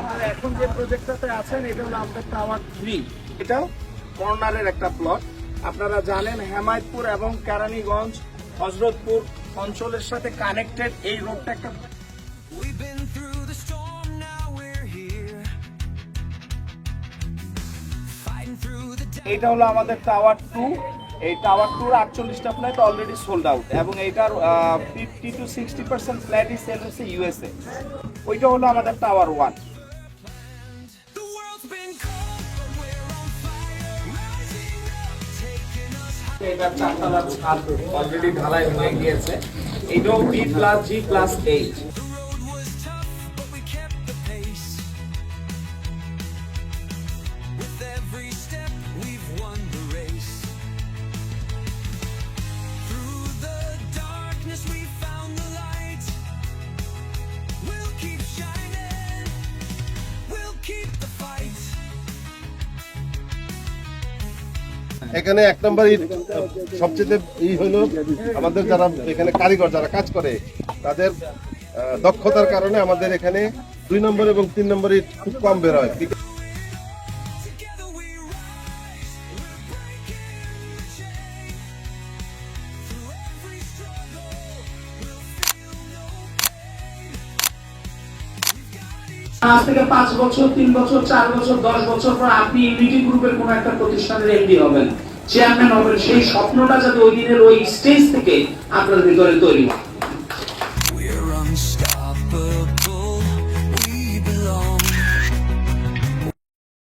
আর এখন যে প্রজেক্টটাতে আছেন এটা হলো আমাদের টাওয়ার থ্রি এটাও কর্নারের একটা প্লট আপনারা জানেন হেমায়তপুর এবং কেরানীগঞ্জ হজরতপুর অঞ্চলের সাথে কানেক্টেড এই রোডটা একটা এটা হলো আমাদের টাওয়ার টু এই টাওয়ার টুর আটচল্লিশটা ফ্ল্যাট অলরেডি সোল্ড আউট এবং এইটার ফিফটি টু সিক্সটি পার্সেন্ট ফ্ল্যাটই সেল হচ্ছে ইউএসএ ওইটা হলো আমাদের টাওয়ার ওয়ান এটার চারতলা ছাদ অলরেডি ঢালাই হয়ে গিয়েছে। এটাও B plus G plus eight এখানে এক নম্বর সবচেয়ে ই হলো আমাদের যারা এখানে কারিগর, যারা কাজ করে, তাদের দক্ষতার কারণে আমাদের এখানে দুই নম্বর এবং তিন নম্বর খুব কম বের হয়। আজ থেকে পাঁচ বছর, তিন বছর, চার বছর, দশ বছর পর আপনি ইউনিটি গ্রুপের কোন একটা প্রতিষ্ঠানের এমডি হবেন চেয়ারম্যান হবেন। সেই স্বপ্নটা যাতে ওই দিনের ওই স্টেজ থেকে আপনার ভিতরে তৈরি হয়।